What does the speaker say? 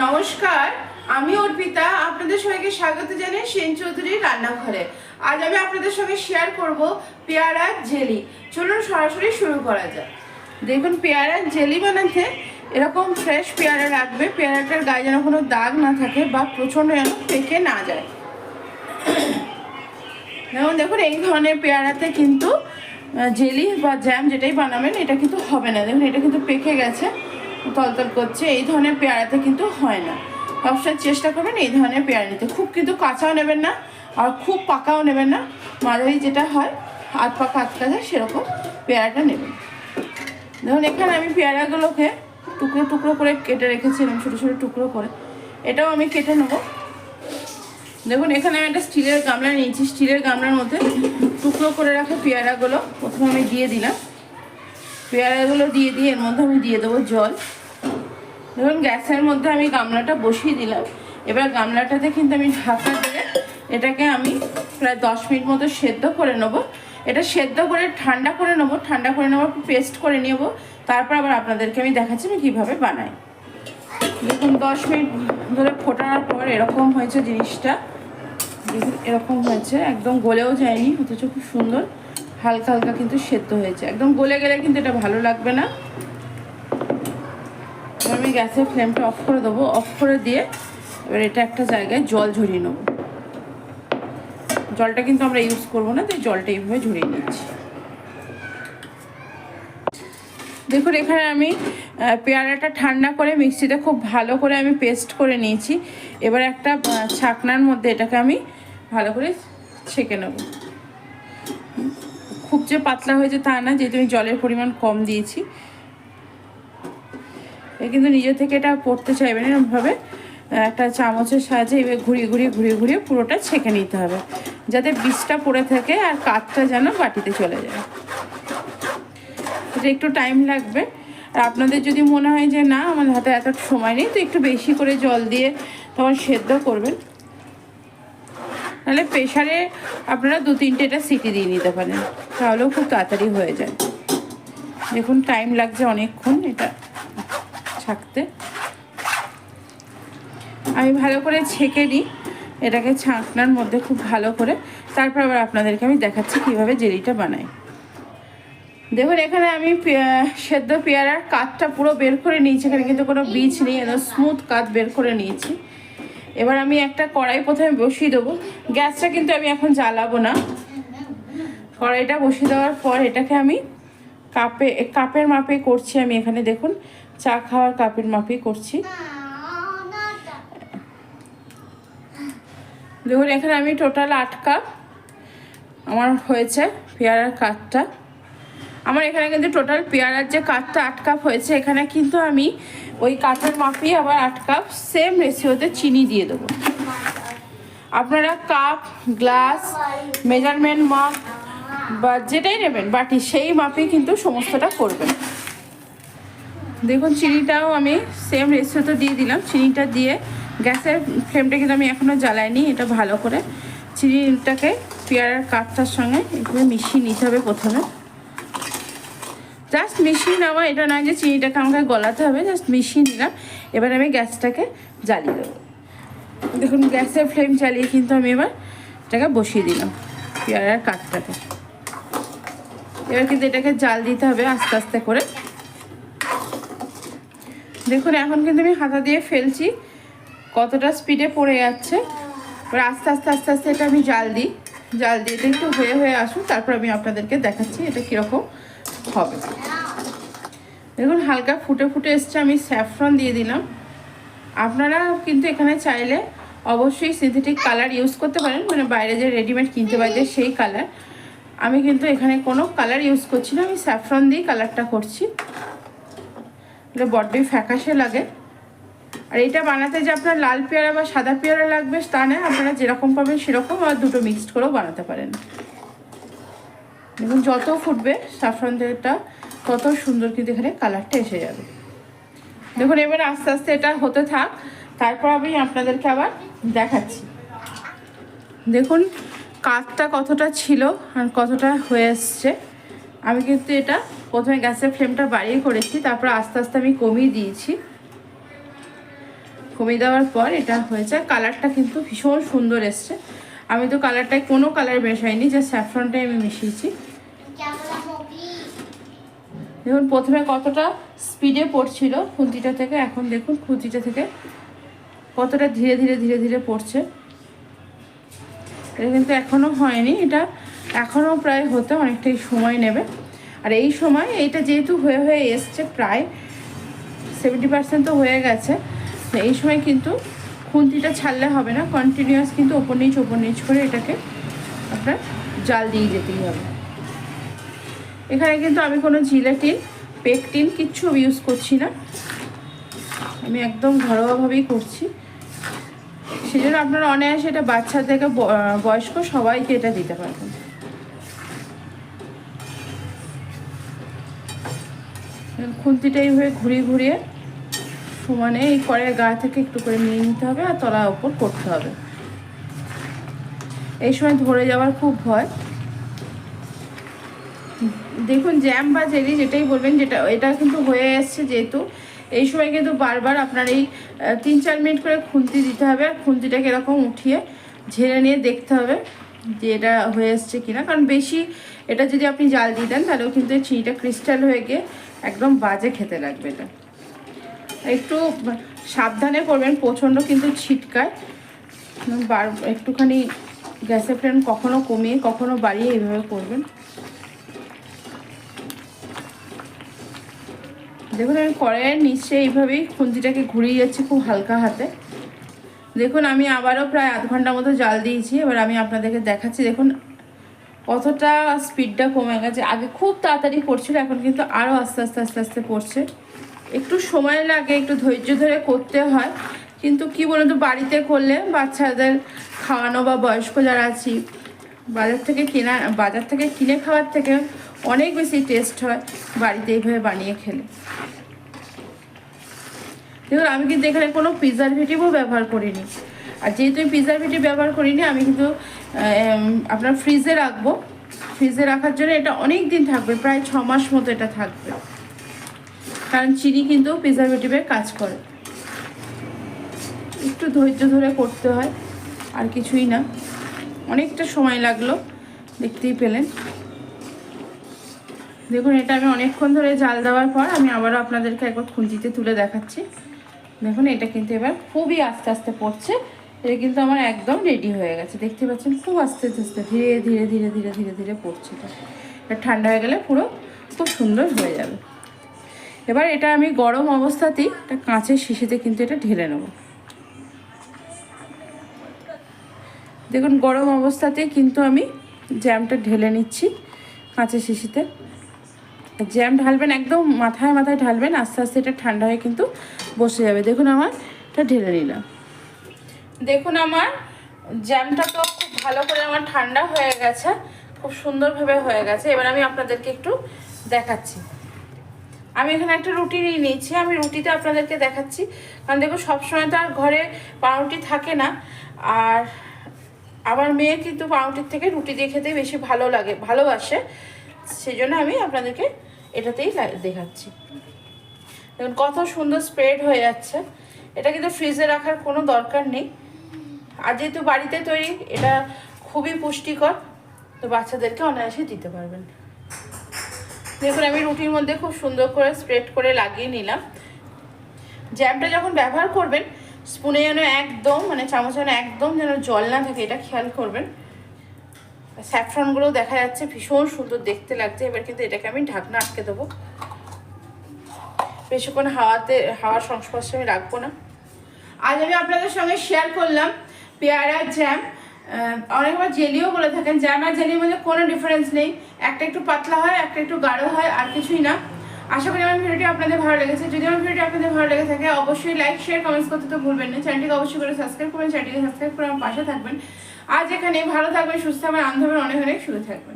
নমস্কার, আমি অর্পিতা, আপনাদের সবাইকে স্বাগত জানাই সেন চৌধুরীর রান্নাঘরে। আজ আমি আপনাদের সঙ্গে শেয়ার করব পেয়ারার জেলি। চলুন সরাসরি শুরু করা যাক। দেখুন পেয়ারার জেলি বানাতে এরকম ফ্রেশ পেয়ারা রাখবে পেয়ারাটার গায়ে যেন কোনো দাগ না থাকে বা প্রচণ্ড যেন পেকে না যায়। যেমন দেখুন, এই ধরনের পেয়ারাতে কিন্তু জেলি বা জ্যাম যেটাই বানাবেন, এটা কিন্তু হবে না। দেখুন, এটা কিন্তু পেকে গেছে। তলতল করছে, এই ধরনের পেয়ারাতে কিন্তু হয় না। সবসময় চেষ্টা করবেন এই ধরনের পেয়ারা নিতে। খুব কিন্তু কাঁচাও নেবেন না, আর খুব পাকাও নেবেন না। মাঝারি যেটা হয় আধ পাকা আধ কাঁচা সেরকম পেয়ারাটা নেবেন। ধরুন, এখানে আমি পেয়ারাগুলোকে টুকরো টুকরো করে কেটে রেখেছিলাম, ছোটো ছোটো টুকরো করে। এটাও আমি কেটে নেব। দেখুন, এখানে আমি একটা স্টিলের গামলা নিয়েছি। স্টিলের গামলার মধ্যে টুকরো করে রাখা পেয়ারাগুলো প্রথমে আমি দিয়ে দিলাম। পেয়ারাগুলো দিয়ে দিয়ে, এর মধ্যে আমি দিয়ে দেবো জল। ধরুন গ্যাসের মধ্যে আমি গামলাটা বসিয়ে দিলাম। এবার গামলাটাতে কিন্তু আমি ঢাকা দিয়ে এটাকে আমি প্রায় দশ মিনিট মতো সেদ্ধ করে নেব। এটা সেদ্ধ করে ঠান্ডা করে নেব। ঠান্ডা করে নেব পেস্ট করে নেব। তারপর আবার আপনাদেরকে আমি দেখাচ্ছি আমি কীভাবে বানাই। দেখুন, দশ মিনিট ধরে ফোটানোর পর এরকম হয়েছে জিনিসটা। দেখুন, এরকম হয়েছে। একদম গলেও যায়নি, অথচ খুব সুন্দর। হালকা হালকা কিন্তু সেদ্ধ হয়েছে। একদম গলে গেলে কিন্তু এটা ভালো লাগবে না। আমি গ্যাসের ফ্লেমটা অফ করে দেবো। অফ করে দিয়ে এবার এটা একটা জায়গায় জল ঝরিয়ে নেব। জলটা কিন্তু আমরা ইউজ করব না, তাই জলটা এইভাবে ঝরিয়ে নিচ্ছি। দেখুন, এখানে আমি পেয়ারাটা ঠান্ডা করে, মিক্সিতে খুব ভালো করে আমি পেস্ট করে নিয়েছি। এবার একটা ছাকনার মধ্যে এটাকে আমি ভালো করে ছেঁকে নেব। খুব যে পাতলা হয়েছে তা না, যেহেতু আমি জলের পরিমাণ কম দিয়েছি। এ কিন্তু নিজে থেকে এটা পড়তে চাইবেন এরকমভাবে। একটা চামচের সাহায্যে এবার ঘুরিয়ে ঘুরিয়ে ঘুরিয়ে ঘুরিয়ে পুরোটা ছেঁকে নিতে হবে, যাতে বীজটা পড়ে থাকে আর কাঠটা যেন বাটিতে চলে যায়। এটা একটু টাইম লাগবে। আর আপনাদের যদি মনে হয় যে না, আমার হাতে এত সময় নেই, তো একটু বেশি করে জল দিয়ে তখন সেদ্ধ করবেন। নাহলে প্রেশারে আপনারা দু তিনটে এটা সিটি দিয়ে নিতে পারেন। তাহলেও খুব তাড়াতাড়ি হয়ে যায়। দেখুন টাইম লাগছে অনেকক্ষণ এটা ছাকতে। আমি ভালো করে ছেঁকে নিই। এটাকে ছাঁকনার মধ্যে খুব ভালো করে। তারপর আবার আপনাদেরকে আমি দেখাচ্ছি কীভাবে জেলিটা বানাই। দেখুন, এখানে আমি সেদ্ধ পেয়ারার কাঠটা পুরো বের করে নিয়েছি। এখানে কিন্তু কোনো বীজ নেই একদম স্মুথ কাঠ বের করে নিয়েছি। এবার আমি একটা কড়াই প্রথমে বসিয়ে দেবো। গ্যাসটা কিন্তু আমি এখন জ্বালাবো না। কড়াইটা বসিয়ে দেওয়ার পর এটাকে আমি কাপে, কাপের মাপে করছি আমি এখানে, দেখুন। চা খাওয়ার কাপের মাপেই করছি। দেখুন, এখানে আমি টোটাল আট কাপ আমার হয়েছে পেয়ারার কাঠটা। আমার এখানে কিন্তু টোটাল পেয়ারার যে কাঠটা আট কাপ হয়েছে, এখানে কিন্তু আমি ওই কাঠের মাপেই আবার আট কাপ সেম রেসিওতে চিনি দিয়ে দেবো। আপনারা কাপ গ্লাস মেজারমেন্ট মাপ বা যেটাই নেবেন বাটি সেই মাপে কিন্তু সমস্তটা করবেন। দেখুন, চিনিটাও আমি সেম রেসিওতে দিয়ে দিলাম। চিনিটা দিয়ে গ্যাসের ফ্লেমটা কিন্তু আমি এখনও জ্বালাইনি, এটা ভালো করে। চিনিটাকে পেয়ারার কাঠটার সঙ্গে একটু মিশিয়ে নিতে হবে প্রথমে। জাস্ট মিশিয়ে নেওয়া এটা নয় যে চিনিটাকে আমাকে গলাতে হবে জাস্ট মিশিয়ে নিলাম এবার আমি গ্যাসটাকে জ্বালিয়ে দেবো। দেখুন, গ্যাসের ফ্লেম চালিয়ে কিন্তু আমি এবার এটাকে বসিয়ে দিলাম, পেয়ারার কাঠটাকে এবার কিন্তু এটাকে জাল দিতে হবে আস্তে আস্তে করে। দেখুন, এখন কিন্তু আমি হাতা দিয়ে ফেলছি, কতটা স্পিডে পড়ে যাচ্ছে। এবার আস্তে আস্তে আস্তে আস্তে এটা আমি জাল দিই। জাল দিয়ে একটু হয়ে হয়ে আসুন তারপর আমি আপনাদেরকে দেখাচ্ছি এটা কীরকম হবে। দেখুন, হালকা ফুটে ফুটে এসছে, আমি স্যাফরন দিয়ে দিলাম। আপনারা কিন্তু এখানে চাইলে অবশ্যই সিনথেটিক কালার ইউজ করতে পারেন মানে বাইরে যে রেডিমেড কিনতে পাই যে সেই কালার। আমি কিন্তু এখানে কোনো কালার ইউজ করছি না, আমি স্যাফরন দিয়েই কালারটা করছি। এটা বড্ডই ফ্যাকাশে লাগে। আর এটা বানাতে যে আপনার লাল পেয়ারা বা সাদা পেয়ারা লাগবে, তা নয় আপনারা যেরকম পাবেন সেরকম আর দুটো মিক্সড করেও বানাতে পারেন। দেখুন, যত ফুটবে সাফরন তেলটা তত সুন্দর কিন্তু এখানে কালারটা এসে যাবে। দেখুন, এবার আস্তে আস্তে এটা হতে থাক। তারপর আমি আপনাদেরকে আবার দেখাচ্ছি। দেখুন কাঠটা কতটা ছিল আর কতটা হয়ে এসছে। আমি কিন্তু এটা প্রথমে গ্যাসের ফ্লেমটা বাড়িয়ে করেছি, তারপর আস্তে আস্তে আমি কমিয়ে দিয়েছি। কমিয়ে দেওয়ার পর এটা হয়েছে, কালারটা কিন্তু ভীষণ সুন্দর এসছে। আমি তো কালারটায় কোনো কালার মেশাইনি যে স্যাফরনটাই আমি মিশিয়েছি। দেখুন, প্রথমে কতটা স্পিডে পড়ছিল খুন্তিটা থেকে, এখন দেখুন খুন্তিটা থেকে কতটা ধীরে ধীরে ধীরে ধীরে পড়ছে। এটা কিন্তু এখনও হয়নি, এটা এখনও প্রায় হতে অনেকটাই সময় নেবে। আর এই সময় এইটা যেহেতু হয়ে হয়ে এসছে প্রায় সেভেন্টি পার্সেন্ট তো হয়ে গেছে, এই সময় কিন্তু খুন্তিটা ছাড়লে হবে না কন্টিনিউয়াস কিন্তু ওপর নিচ ওপর নিচ করে এটাকে আপনার জাল দিয়ে যেতেই হবে। এখানে কিন্তু আমি কোনো জিলেটিন, পেকটিন কিচ্ছু ইউজ করছি না। আমি একদম ঘরোয়াভাবেই করছি। সেই জন্য আপনারা অনায়াসে এটা বাচ্চা থেকে বয়স্ক সবাইকে এটা দিতে পারবেন। খুন্তিটা এইভাবে ঘুরিয়ে ঘুরিয়ে সমানে এই কড়াইয়ের গা থেকে একটু করে নিয়ে নিতে হবে আর তলার ওপর করতে হবে। এই সময় ধরে যাওয়ার খুব ভয়। দেখুন, জ্যাম বা জেলি যেটাই বলবেন, যেটা, এটা কিন্তু হয়ে এসছে যেহেতু। এই সময় কিন্তু বারবার আপনার এই তিন চার মিনিট করে খুন্তি দিতে হবে আর খুন্তিটাকে এরকম উঠিয়ে ঝেড়ে নিয়ে দেখতে হবে যে এটা হয়ে এসছে কিনা। কারণ বেশি এটা যদি আপনি জাল দিয়ে দেন, তাহলেও কিন্তু চিনিটা ক্রিস্টাল হয়ে গিয়ে একদম বাজে খেতে লাগবে এটা। একটু সাবধানে করবেন, প্রচণ্ড কিন্তু ছিটকায়। বার, একটুখানি গ্যাসের ফ্লেম কখনো কমিয়ে, কখনো বাড়িয়ে এইভাবে করবেন। দেখুন, আমি কড়াইয়ের নিচে এইভাবেই খুন্তিটাকে ঘুরিয়ে যাচ্ছি খুব হালকা হাতে। দেখুন, আমি আবারও প্রায় আধ ঘণ্টা মতো জাল দিয়েছি, এবার আমি আপনাদেরকে দেখাচ্ছি। দেখুন, কতটা স্পিডটা কমে গেছে। আগে খুব তাড়াতাড়ি পড়ছিল এখন কিন্তু আরও আস্তে আস্তে আস্তে আস্তে পড়ছে একটু সময় লাগে, একটু ধৈর্য ধরে করতে হয়। কিন্তু কি বলুন তো, বাড়িতে করলে বাচ্চাদের খাওয়ানো বা বয়স্ক যারা আছি, বাজার থেকে কেনা, বাজার থেকে কিনে খাওয়ার থেকে অনেক বেশি টেস্ট হয় বাড়িতে এইভাবে বানিয়ে খেলে। দেখুন, আমি কিন্তু এখানে কোনো প্রিজারভেটিভও ব্যবহার করিনি। আর যেহেতু আমি প্রিজারভেটিভ ব্যবহার করিনি, আমি কিন্তু আপনার ফ্রিজে রাখব। ফ্রিজে রাখার জন্য এটা অনেক দিন থাকবে, প্রায় ছ মাস মতো এটা থাকবে। কারণ চিনি কিন্তু প্রিজারভেটিভের কাজ করে। একটু ধৈর্য ধরে করতে হয়, আর কিছুই না। অনেকটা সময় লাগল, দেখতেই পেলেন। দেখুন, এটা আমি অনেকক্ষণ ধরে জাল দেওয়ার পর আমি আবারও আপনাদেরকে একবার খুঁজিতে তুলে দেখাচ্ছি। দেখুন, এটা কিন্তু এবার খুবই আস্তে আস্তে পড়ছে। এটা কিন্তু আমার একদম রেডি হয়ে গেছে। দেখতে পাচ্ছেন, খুব আস্তে আস্তে, ধীরে ধীরে ধীরে ধীরে ধীরে ধীরে পড়ছে এটা ঠান্ডা হয়ে গেলে পুরো খুব সুন্দর হয়ে যাবে। এবার এটা আমি গরম অবস্থাতেই একটা কাঁচের শিশিতে কিন্তু এটা ঢেলে নেব। দেখুন, গরম অবস্থাতেই কিন্তু আমি জ্যামটা ঢেলে নিচ্ছি কাঁচের শিশিতে। জ্যাম ঢালবেন একদম মাথায় মাথায় ঢালবেন, আস্তে আস্তে এটা ঠান্ডা হয়ে কিন্তু বসে যাবে। দেখুন আমার এটা ঢেলে নিলাম। দেখুন আমার জ্যামটা তো খুব ভালো করে আমার ঠান্ডা হয়ে গেছে, খুব সুন্দরভাবে হয়ে গেছে। এবার আমি আপনাদেরকে একটু দেখাচ্ছি। আমি এখানে একটা রুটি নিয়ে নিয়েছি, আমি রুটিতে আপনাদেরকে দেখাচ্ছি। কারণ দেখো সবসময় তো আর ঘরে পাউরুটি থাকে না। আর আমার মেয়ে কিন্তু পাউরুটির থেকে রুটি দিয়ে খেতে বেশি ভালো লাগে, ভালোবাসে। সেই জন্য আমি আপনাদেরকে এটাতেই দেখাচ্ছি। দেখুন, কত সুন্দর স্প্রেড হয়ে যাচ্ছে। এটা কিন্তু ফ্রিজে রাখার কোনো দরকার নেই। আর যেহেতু বাড়িতে তৈরি, এটা খুবই পুষ্টিকর, তো বাচ্চাদেরকে অনায়াসে দিতে পারবেন। দেখুন, আমি রুটির মধ্যে খুব সুন্দর করে স্প্রেড করে লাগিয়ে নিলাম। জ্যামটা যখন ব্যবহার করবেন স্পুনে যেন একদম মানে চামচ যেন একদম যেন জল না থাকে, এটা খেয়াল করবেন। স্যাফরনগুলো দেখা যাচ্ছে ভীষণ সুন্দর দেখতে লাগছে, এবার কিন্তু এটাকে আমি ঢাকনা আটকে দেবো। বেশিক্ষণ হাওয়াতে হাওয়ার সংস্পর্শে আমি রাখব না। আজ আমি আপনাদের সঙ্গে শেয়ার করলাম পেয়ারার জ্যাম আহ, অনেক আবার জেলিও বলে থাকেন জ্যাম আর জেলির মধ্যে কোনো ডিফারেন্স নেই। একটা একটু পাতলা হয় একটা একটু গাঢ় হয় আর কিছুই না। আশা করি আমার ভিডিওটি আপনাদের ভালো লেগেছে। যদি আমার ভিডিওটি আপনাদের ভালো লেগে থাকে অবশ্যই লাইক শেয়ার কমেন্টস করতে তো ভুলবেন না। চ্যানেলটিকে অবশ্যই করে সাবস্ক্রাইব করবেন চ্যানেলটিকে সাবস্ক্রাইব করে আমার পাশে থাকবেন। আজ এখানে ভালো থাকবেন সুস্থ থাকবেন আনন্দ হবেন অনেক অনেক শুরু থাকবেন।